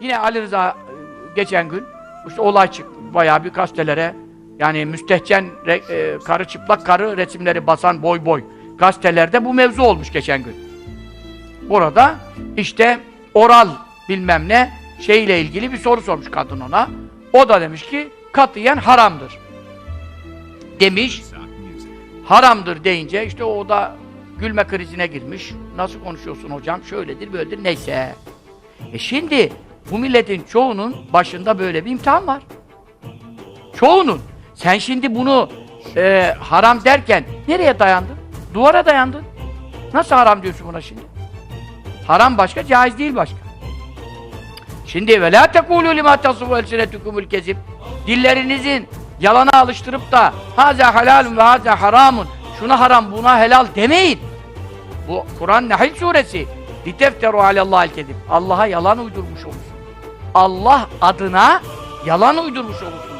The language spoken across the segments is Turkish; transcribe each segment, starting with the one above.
Yine Ali Rıza e, geçen gün işte olay çıktı. Bayağı bir gazetelere yani müstehcen e, karı çıplak karı resimleri basan boy boy gazetelerde bu mevzu olmuş geçen gün. Burada işte oral bilmem ne şeyle ilgili bir soru sormuş kadın ona. O da demiş ki katiyen haramdır. Demiş. Haramdır deyince işte o da gülme krizine girmiş. Nasıl konuşuyorsun hocam? Şöyledir, böyledir. Neyse. E şimdi bu milletin çoğunun başında böyle bir imtihan var. Çoğunun. Sen şimdi bunu e, haram derken nereye dayandın? Duvara dayandın. Nasıl haram diyorsun buna şimdi? Haram başka, caiz değil başka. Şimdi ve la tekulu lima tasifu elsinetukumul. Dillerinizin yalana alıştırıp da haza halalun ve haza haramun. Şuna haram, buna helal demeyin. Bu Kur'an Nahl suresi. Litefteru alallahil kezib. Allah'a yalan uydurmuş olursun. Allah adına yalan uydurmuş olursun.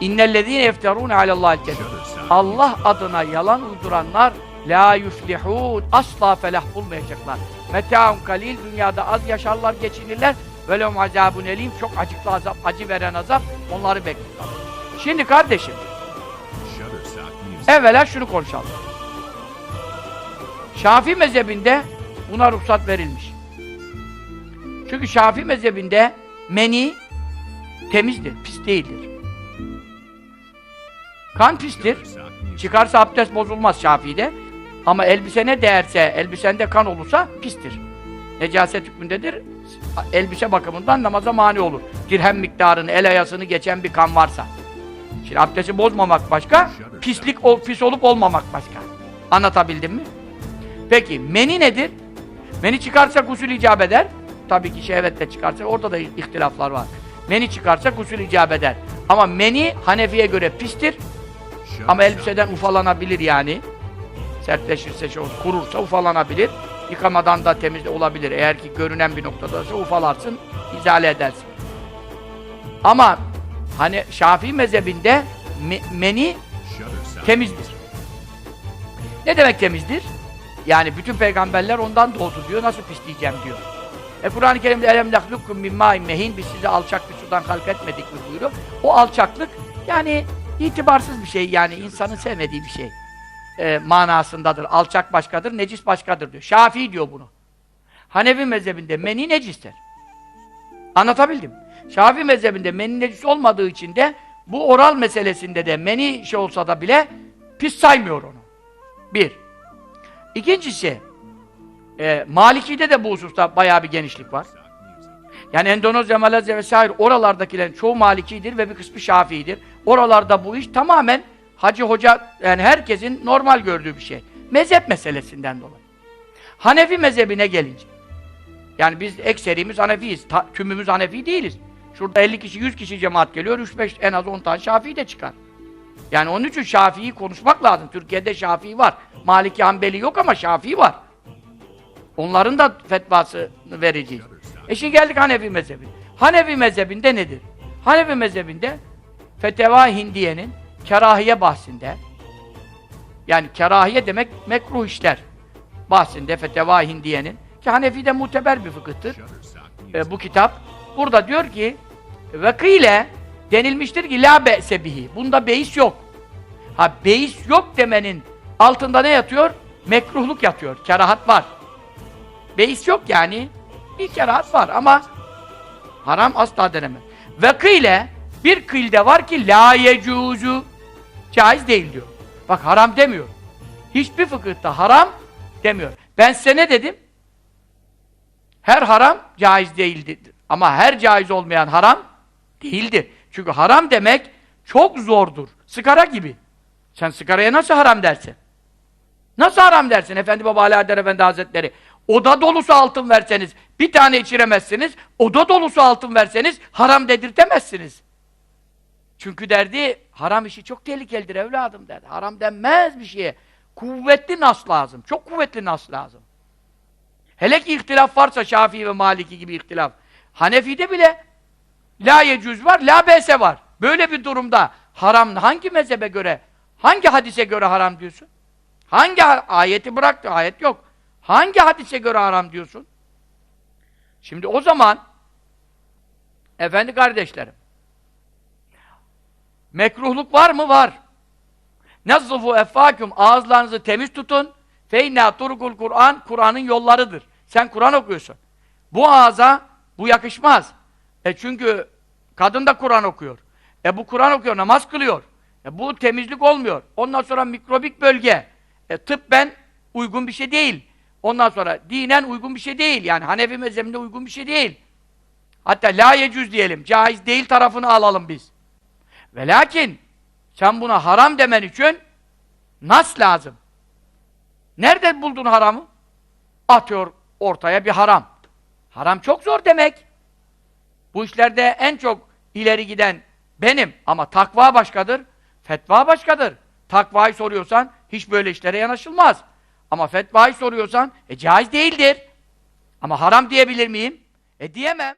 İnnellezîne yefterûne alallahil kezib. Allah adına yalan uyduranlar la yuflihun asla felah bulmayacaklar. Meta'un kalil dünyada az yaşarlar, geçinirler. Ve lehum azabun elim çok acıklı azap, acı veren azap onları bekliyor. Şimdi kardeşim, evvela şunu konuşalım. Şafii mezhebinde buna ruhsat verilmiş. Çünkü Şafii mezhebinde meni temizdir, pis değildir. Kan pistir. Çıkarsa abdest bozulmaz Şafii'de. Ama elbisene değerse, elbisende kan olursa pistir. Necaset hükmündedir. Elbise bakımından namaza mani olur. Dirhem miktarını, el ayasını geçen bir kan varsa. Şimdi abdesti bozmamak başka, pislik ol, pis olup olmamak başka. Anlatabildim mi? Peki meni nedir? Meni çıkarsa gusül icap eder. Tabii ki şehvetle çıkarsa orada da ihtilaflar var. Meni çıkarsa gusül icap eder. Ama meni Hanefi'ye göre pistir. Ama elbiseden ufalanabilir yani. Sertleşirse, şey olur, kurursa ufalanabilir. Yıkamadan da temiz olabilir. Eğer ki görünen bir noktadaysa ufalarsın, izale edersin. Ama hani Şafii mezhebinde me- meni temizdir. Ne demek temizdir? Yani bütün peygamberler ondan doğdu diyor. Nasıl pisleyeceğim diyor. E Kur'an-ı Kerim'de elem lahlukum min ma'in mehin biz sizi alçak bir sudan halk etmedik mi buyuruyor. O alçaklık yani itibarsız bir şey yani insanın sevmediği bir şey. E, manasındadır. Alçak başkadır, necis başkadır diyor. Şafii diyor bunu. Hanefi mezhebinde meni necistir. Anlatabildim. Şafii mezhebinde meni necis olmadığı için de bu oral meselesinde de meni şey olsa da bile pis saymıyor onu. Bir. İkincisi, e, Maliki'de de bu hususta bayağı bir genişlik var. Yani Endonezya, Malezya vesaire oralardakilerin çoğu Malikidir ve bir kısmı Şafii'dir. Oralarda bu iş tamamen Hacı Hoca, yani herkesin normal gördüğü bir şey. Mezhep meselesinden dolayı. Hanefi mezhebine gelince, yani biz ekserimiz Hanefiyiz, ta, tümümüz Hanefi değiliz. Şurada 50 kişi, 100 kişi cemaat geliyor, 3-5 en az 10 tane Şafii de çıkar. Yani onun için Şafii'yi konuşmak lazım. Türkiye'de Şafii var. Maliki Hanbeli yok ama Şafii var. Onların da fetvasını vereceğiz. E şimdi geldik Hanefi mezhebi. Hanefi mezhebinde nedir? Hanefi mezhebinde Feteva Hindiye'nin kerahiye bahsinde yani kerahiye demek mekruh işler bahsinde Feteva Hindiye'nin ki Hanefi'de muteber bir fıkıhtır e, bu kitap. Burada diyor ki vakile denilmiştir ki la be'se bihi. Bunda beis yok. Ha beis yok demenin altında ne yatıyor? Mekruhluk yatıyor. Kerahat var. Beis yok yani. Bir kerahat var ama haram asla denemez. Ve kıyle bir kılde var ki la yecuzu caiz değil diyor. Bak haram demiyor. Hiçbir fıkıhta haram demiyor. Ben size ne dedim? Her haram caiz değildir. Ama her caiz olmayan haram değildir. Çünkü haram demek çok zordur. Sigara gibi. Sen sigaraya nasıl haram dersin? Nasıl haram dersin Efendi Baba Ali Adar Efendi Hazretleri? Oda dolusu altın verseniz bir tane içiremezsiniz. Oda dolusu altın verseniz haram dedirtemezsiniz. Çünkü derdi haram işi çok tehlikelidir evladım derdi. Haram denmez bir şeye. Kuvvetli nas lazım. Çok kuvvetli nas lazım. Hele ki ihtilaf varsa Şafii ve Maliki gibi ihtilaf. Hanefi'de bile la yecüz var, la bese var. Böyle bir durumda haram hangi mezhebe göre, hangi hadise göre haram diyorsun? Hangi ayeti bıraktı? Ayet yok. Hangi hadise göre haram diyorsun? Şimdi o zaman Efendi kardeşlerim. Mekruhluk var mı? Var. Nazzufu effâküm ağızlarınızı temiz tutun. Feyna turkul Kur'an Kur'an'ın yollarıdır. Sen Kur'an okuyorsun. Bu ağza bu yakışmaz. E çünkü kadın da Kur'an okuyor. E bu Kur'an okuyor, namaz kılıyor. E bu temizlik olmuyor. Ondan sonra mikrobik bölge. E tıbben uygun bir şey değil. Ondan sonra dinen uygun bir şey değil. Yani Hanefi mezhebinde uygun bir şey değil. Hatta la yecüz diyelim. Caiz değil tarafını alalım biz. Ve lakin sen buna haram demen için nas lazım. Nerede buldun haramı? Atıyor ortaya bir haram. Haram çok zor demek. Bu işlerde en çok ileri giden benim ama takva başkadır, fetva başkadır. Takvayı soruyorsan hiç böyle işlere yanaşılmaz. Ama fetvayı soruyorsan e caiz değildir. Ama haram diyebilir miyim? E diyemem.